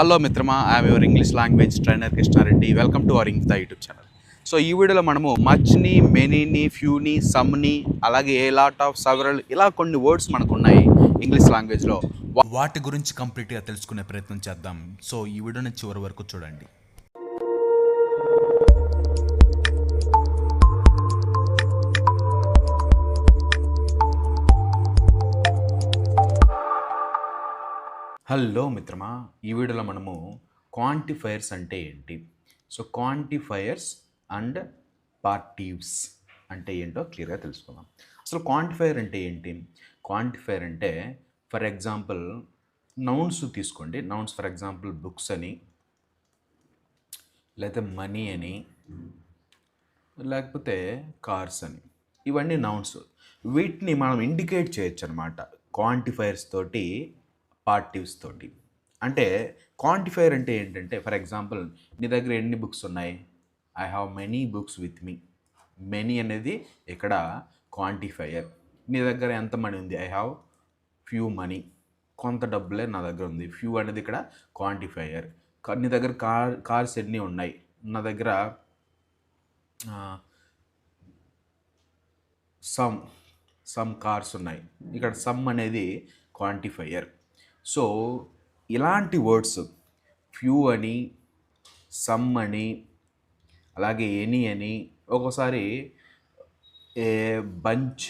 Hello మిత్రమా I'm your English language trainer Krishna Reddy welcome to our ఇంగ్తా YouTube channel so ఈ వీడియోలో మనము మచ్ని మెనీని ఫ్యూని సమ్ని అలాగే ఏ లాట్ ఆఫ్ సవరల్ ఇలా కొన్ని వర్డ్స్ మనకు ఉన్నాయి ఇంగ్లీష్ లాంగ్వేజ్లో వాటి గురించి కంప్లీట్గా తెలుసుకునే ప్రయత్నం చేద్దాం. సో ఈ వీడియోని చివరి వరకు చూడండి. హలో మిత్రమా ఈ వీడియోలో మనము క్వాంటిఫైర్స్ అంటే ఏంటి? సో క్వాంటిఫైయర్స్ అండ్ పార్టీవ్స్ అంటే ఏంటో క్లియర్గా తెలుసుకుందాం. అసలు క్వాంటిఫైర్ అంటే ఏంటి? క్వాంటిఫైర్ అంటే ఫర్ ఎగ్జాంపుల్ నౌన్స్ తీసుకోండి. నౌన్స్ ఫర్ ఎగ్జాంపుల్ బుక్స్ అని లేకపోతే మనీ అని లేకపోతే కార్స్ అని. ఇవన్నీ నౌన్స్ వీటిని మనం ఇండికేట్ చేయొచ్చు అనమాట క్వాంటిఫైర్స్ తోటి పార్టివ్స్ తోటి. అంటే క్వాంటిఫైర్ అంటే ఏంటంటే ఫర్ ఎగ్జాంపుల్ నీ దగ్గర ఎన్ని బుక్స్ ఉన్నాయి? I have many books with me many అనేది ఇక్కడ క్వాంటిఫైయర్ నీ దగ్గర ఎంత మనీ ఉంది? ఐ హ్యావ్ ఫ్యూ మనీ కొంత డబ్బులే నా దగ్గర ఉంది. ఫ్యూ అనేది ఇక్కడ క్వాంటిఫైయర్ నీ దగ్గర కార్ కార్స్ ఎన్ని ఉన్నాయి? నా దగ్గర సమ్ సమ్ కార్స్ ఉన్నాయి. ఇక్కడ సమ్ అనేది క్వాంటిఫైయర్ సో ఇలాంటి వర్డ్స్ ఫ్యూ అని సమ్ అని అలాగే ఎనీ అని ఒక్కోసారి ఏ బంచ్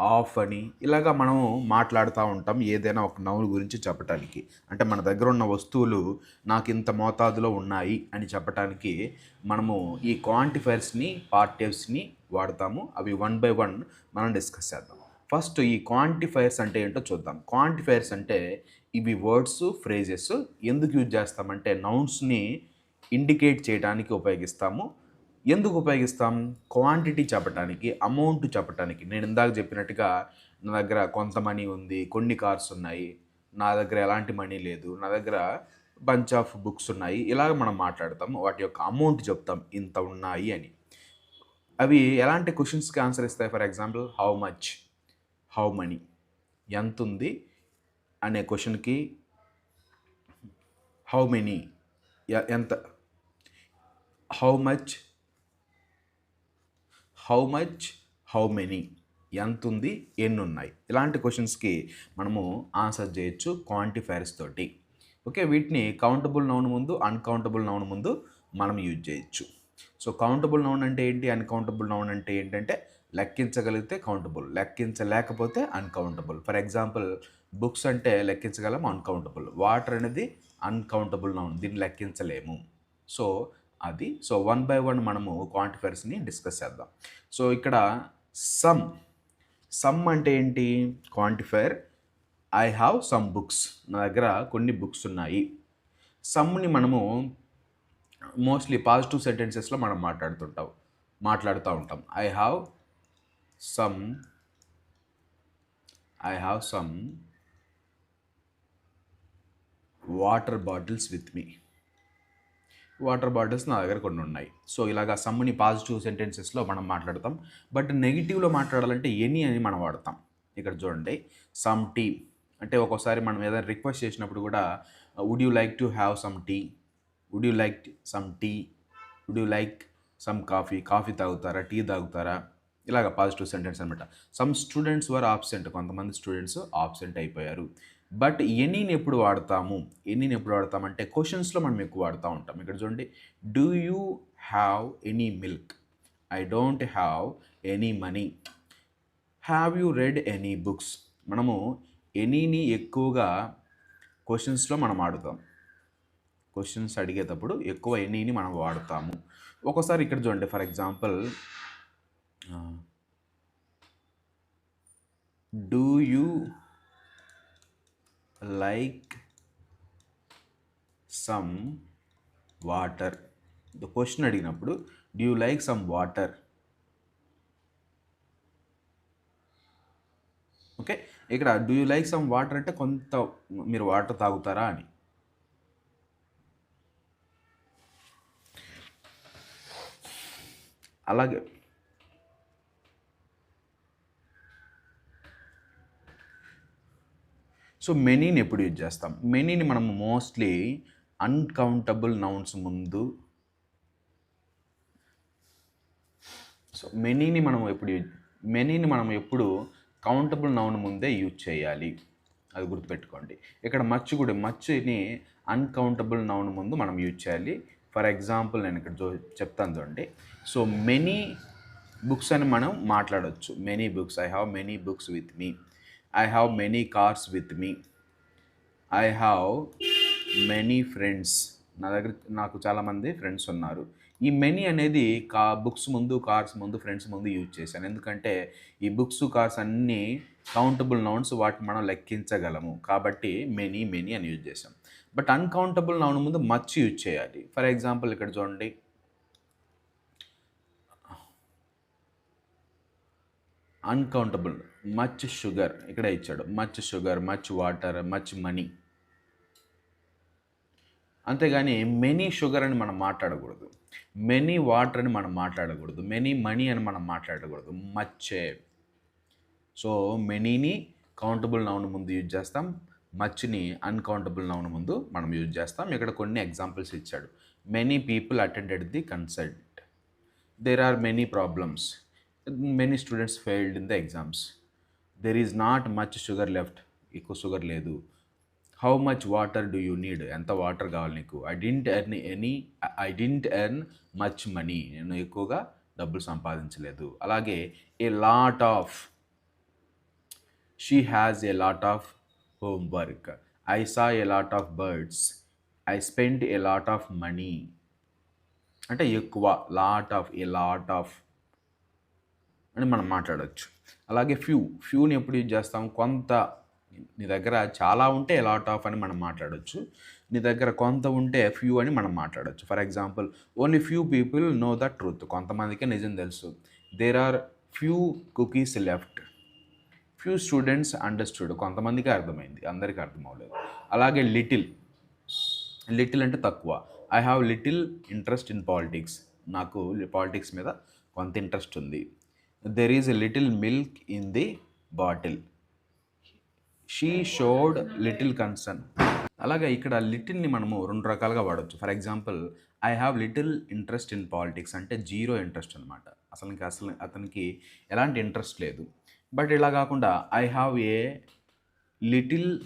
ఆఫ్ అని ఇలాగా మనము మాట్లాడుతూ ఉంటాం ఏదైనా ఒక నౌన్ గురించి చెప్పటానికి. అంటే మన దగ్గర ఉన్న వస్తువులు నాకు ఇంత మోతాదులో ఉన్నాయి అని చెప్పటానికి మనము ఈ క్వాంటిఫైర్స్ని పార్టివ్స్ని వాడతాము. అవి వన్ బై వన్ మనం డిస్కస్ చేద్దాం. ఫస్ట్ ఈ క్వాంటిఫైర్స్ అంటే ఏంటో చూద్దాం. క్వాంటిఫైర్స్ అంటే ఇవి వర్డ్స్ ఫ్రేజెస్ ఎందుకు యూజ్ చేస్తామంటే నౌన్స్ని ఇండికేట్ చేయడానికి ఉపయోగిస్తాము. ఎందుకు ఉపయోగిస్తాం? క్వాంటిటీ చెప్పడానికి అమౌంట్ చెప్పడానికి నేను ఇందాక చెప్పినట్టుగా నా దగ్గర కొంత మనీ ఉంది కొన్ని కార్స్ ఉన్నాయి నా దగ్గర ఎలాంటి మనీ లేదు నా దగ్గర బంచ్ ఆఫ్ బుక్స్ ఉన్నాయి. ఇలాగ మనం మాట్లాడతాం వాటి యొక్క అమౌంట్ చెప్తాం ఇంత ఉన్నాయి అని. అవి ఎలాంటి క్వశ్చన్స్కి ఆన్సర్ ఇస్తాయి? For example how much how many? ఎంత ఉంది? అనే క్వశ్చన్కి హౌ మెనీ? ఎంత? How much? How much? How many? ఎంత ఉంది? ఎన్ని ఉన్నాయి? ఇలాంటి క్వశ్చన్స్కి మనము ఆన్సర్ చేయొచ్చు క్వాంటిఫైర్స్ తోటి. ఓకే వీటిని కౌంటబుల్ నౌన్ ముందు అన్కౌంటబుల్ నౌన్ ముందు మనం యూజ్ చేయొచ్చు. సో కౌంటబుల్ నౌన్ అంటే ఏంటి? అన్కౌంటబుల్ నౌన్ అంటే ఏంటంటే లెక్కించగలిగితే కౌంటబుల్ లెక్కించలేకపోతే అన్కౌంటబుల్ ఫర్ ఎగ్జాంపుల్ బుక్స్ అంటే లెక్కించగలం అన్కౌంటబుల్ వాటర్ అనేది అన్కౌంటబుల్ నౌన్ దీన్ని లెక్కించలేము. సో అది సో వన్ బై వన్ మనము క్వాంటిఫైర్స్ని డిస్కస్ చేద్దాం. సో ఇక్కడ సమ్ సమ్ అంటే ఏంటి? Quantifier I have some books నా దగ్గర కొన్ని బుక్స్ ఉన్నాయి. సమ్ని మనము మోస్ట్లీ పాజిటివ్ సెంటెన్సెస్లో మనం మాట్లాడుతుంటాం మాట్లాడుతూ ఉంటాం. I have some I have some water bottles with me water bottles నా దగ్గర కొన్ని ఉన్నాయి. సో ఇలాగా సమ్ని పాజిటివ్ సెంటెన్సెస్లో మనం మాట్లాడతాం. బట్ నెగిటివ్లో మాట్లాడాలంటే ఎనీ అని మనం వాడతాం. ఇక్కడ చూడండి. సమ్ టీ అంటే ఒక్కోసారి మనం ఏదైనా రిక్వెస్ట్ చేసినప్పుడు కూడా would you like to have some tea would you like some tea would you like some coffee coffee తాగుతారా? టీ తాగుతారా? ఇలాగ పాజిటివ్ సెంటెన్స్ అనమాట సమ్ స్టూడెంట్స్ వర్ ఆబ్సెంట్ కొంతమంది స్టూడెంట్స్ ఆబ్సెంట్ అయిపోయారు. బట్ ఎనీని ఎప్పుడు వాడతాము? ఎనీని ఎప్పుడు వాడతామంటే క్వశ్చన్స్లో మనం ఎక్కువ వాడుతూ ఉంటాం. ఇక్కడ చూడండి. Do you have any milk I don't have any money have you read any books మనము ఎనీని ఎక్కువగా క్వశ్చన్స్లో మనం వాడుతాం. క్వశ్చన్స్ అడిగేటప్పుడు ఎక్కువ ఎనీని మనం వాడతాము. ఒకసారి ఇక్కడ చూడండి. For example do you like some water question అడిగినప్పుడు do you like some water okay ఇక్కడ do you like some water అంటే కొంత మీరు వాటర్ తాగుతారా అని. అలాగే సో మెనీని ఎప్పుడు యూజ్ చేస్తాం? మెనీని మనం మోస్ట్లీ అన్కౌంటబుల్ నౌన్స్ ముందు సో మెనీని మనం ఎప్పుడు యూజ్ మెనీని మనం ఎప్పుడు కౌంటబుల్ నౌన్ ముందే యూజ్ చేయాలి. అది గుర్తుపెట్టుకోండి. ఇక్కడ మచ్చు కూడా మచ్చుని అన్కౌంటబుల్ నౌన్ ముందు మనం యూజ్ చేయాలి. ఫర్ ఎగ్జాంపుల్ నేను ఇక్కడ చూ చెప్తాను చూడండి. సో మెనీ బుక్స్ అని మనం మాట్లాడవచ్చు many books I have many books with me. I have many cars with me I have many friends నా దగ్గర నాకు చాలామంది ఫ్రెండ్స్ ఉన్నారు. ఈ మెనీ అనేది కా బుక్స్ ముందు కార్స్ ముందు ఫ్రెండ్స్ ముందు యూజ్ చేశాను. ఎందుకంటే ఈ బుక్స్ కార్స్ అన్నీ కౌంటబుల్ నౌన్స్ వాటిని మనం లెక్కించగలము. కాబట్టి మెనీ మెనీ అని యూజ్ చేసాం బట్ అన్కౌంటబుల్ నౌన్ ముందు మచ్ యూజ్ చేయాలి. ఫర్ ఎగ్జాంపుల్ ఇక్కడ చూడండి. అన్కౌంటబుల్ మచ్ షుగర్ ఇక్కడ ఇచ్చాడు. Much sugar much water much money. అంతేగాని మెనీ షుగర్ అని మనం మాట్లాడకూడదు. మెనీ వాటర్ అని మనం మాట్లాడకూడదు. మెనీ మనీ అని మనం మాట్లాడకూడదు. మచ్చే. సో మెనీని కౌంటబుల్ నౌన్ ముందు యూజ్ చేస్తాం. మచ్ని అన్కౌంటబుల్ నౌన్ ముందు మనం యూజ్ చేస్తాం. ఇక్కడ కొన్ని ఎగ్జాంపుల్స్ ఇచ్చాడు. Many people attended the concert there are many problems. Many students failed in the exams. There is not much sugar left ఎక్కువ షుగర్ లేదు. How much water do you need ఎంత వాటర్ కావాలి నీకు? I didn't earn any I didn't earn much money నేను ఎక్కువగా డబ్బులు సంపాదించలేదు. అలాగే a lot of she has a lot of homework I saw a lot of birds I spend a lot of money అంటే ఎక్కువ lot of a lot of అని మనం మాట్లాడవచ్చు అలాగే ఫ్యూ ఫ్యూని ఎప్పుడు యూజ్ చేస్తాం? కొంత నీ దగ్గర చాలా ఉంటే లాట్ ఆఫ్ అని మనం మాట్లాడవచ్చు నీ దగ్గర కొంత ఉంటే ఫ్యూ అని మనం మాట్లాడవచ్చు for example only few people know the truth కొంతమందికే నిజం తెలుసు. There are few cookies left few students understood కొంతమందికి అర్థమైంది. అందరికీ అర్థం అవ్వలేదు అలాగే లిటిల్ లిటిల్ అంటే తక్కువ. I have little interest in politics నాకు పాలిటిక్స్ మీద కొంత ఇంట్రెస్ట్ ఉంది. There is a little milk in the bottle she showed little concern అలాగే ఇక్కడ లిటిల్ని మనము రెండు రకాలుగా వాడచ్చు. For example I have little interest in politics అంటే జీరో ఇంట్రెస్ట్ అనమాట అసలు అసలు అతనికి ఎలాంటి ఇంట్రెస్ట్ లేదు. బట్ ఇలా కాకుండా I have a little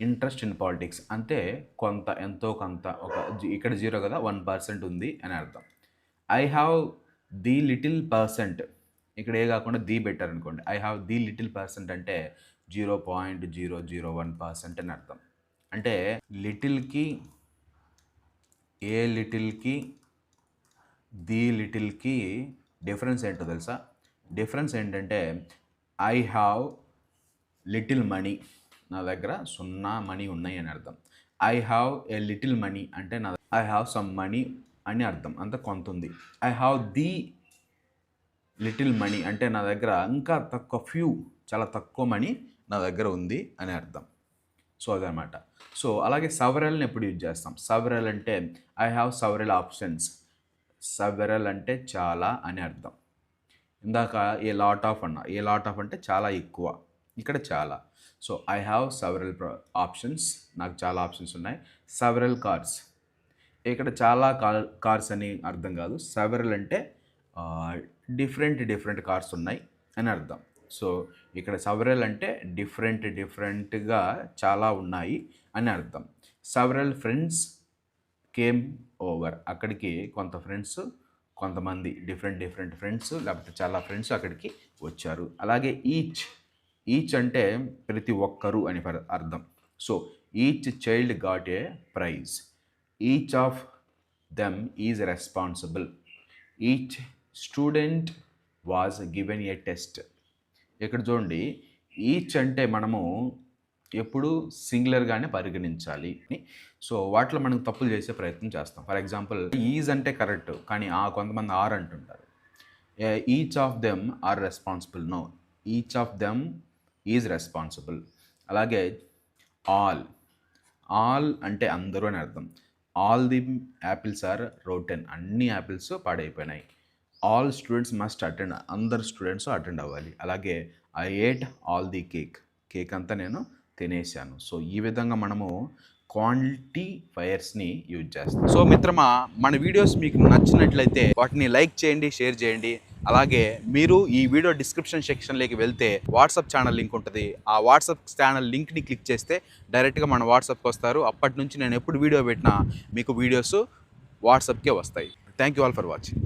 interest in politics అంటే కొంత ఎంతో కొంత ఒక ఇక్కడ జీరో కదా వన్ పర్సెంట్ ఉంది అని అర్థం. I have the little percent ఇక్కడ ఏ కాకుండా ది బెటర్ అనుకోండి. I have the little percent అంటే zero point zero zero one percent అని అర్థం. అంటే లిటిల్కి ఏ లిటిల్కి ది లిటిల్కి డిఫరెన్స్ ఏంటో తెలుసా? డిఫరెన్స్ ఏంటంటే ఐ హ్యావ్ లిటిల్ మనీ నా దగ్గర సున్నా మనీ ఉన్నాయి అని అర్థం. I have a little money అంటే నా ఐ హ్యావ్ సమ్ మనీ అని అర్థం. అంత కొంత ఉంది. I have the little money అంటే నా దగ్గర ఇంకా తక్కువ ఫ్యూ చాలా తక్కువ మనీ నా దగ్గర ఉంది అని అర్థం. సో అదనమాట. సో అలాగే సవరల్ని ఎప్పుడు యూజ్ చేస్తాం? సవరల్ అంటే I have several options several అంటే చాలా అని అర్థం. ఇందాక ఏ లాట్ ఆఫ్ అన్న ఏ లాట్ ఆఫ్ అంటే చాలా ఎక్కువ. ఇక్కడ చాలా. So I have several options నాకు చాలా ఆప్షన్స్ ఉన్నాయి. సవరల్ కార్స్ ఇక్కడ చాలా కార్ కార్స్ అని అర్థం కాదు. సవరల్ అంటే డిఫరెంట్ డిఫరెంట్ కార్స్ ఉన్నాయి అని అర్థం. సో ఇక్కడ సవరల్ అంటే డిఫరెంట్ డిఫరెంట్గా చాలా ఉన్నాయి అని అర్థం. Several friends came over. అక్కడికి కొంత ఫ్రెండ్స్ కొంతమంది డిఫరెంట్ డిఫరెంట్ ఫ్రెండ్స్ లేకపోతే చాలా ఫ్రెండ్స్ అక్కడికి వచ్చారు. అలాగే ఈచ్ ఈచ్ అంటే ప్రతి ఒక్కరు అని అర్థం. So each child got a prize. Each of them is responsible. Each student was given a test. ఇక్కడ చూడండి ఈచ్ అంటే మనము ఎప్పుడు సింగులర్గానే పరిగణించాలి. సో వాటిలో మనం తప్పులు చేసే ప్రయత్నం చేస్తాం. ఫర్ ఎగ్జాంపుల్ ఈజ్ అంటే కరెక్ట్ కానీ ఆ కొంతమంది ఆర్ అంటుంటారు. Each of them are responsible? No. Each of them is responsible. అలాగే ఆల్. ఆల్ అంటే అందరూ అని అర్థం. All the apples are rotten. అన్ని యాపిల్స్ పాడైపోయినాయి. ఆల్ స్టూడెంట్స్ మస్ట్ అటెండ్ అందరు స్టూడెంట్స్ అటెండ్ అవ్వాలి. అలాగే I ate all the cake cake అంతా నేను తినేసాను. సో ఈ విధంగా మనము క్వాంటిఫైయర్స్ని యూజ్ చేస్తాం. సో మిత్రమా మన వీడియోస్ మీకు నచ్చినట్లయితే వాటిని లైక్ చేయండి షేర్ చేయండి. అలాగే మీరు ఈ వీడియో డిస్క్రిప్షన్ సెక్షన్లోకి వెళ్తే వాట్సాప్ ఛానల్ లింక్ ఉంటుంది. ఆ వాట్సాప్ ఛానల్ లింక్ని క్లిక్ చేస్తే డైరెక్ట్గా మన వాట్సాప్కి వస్తారు. అప్పటి నుంచి నేను ఎప్పుడు వీడియో పెట్టినా మీకు వీడియోస్ వాట్సాప్కే వస్తాయి. Thank you all for watching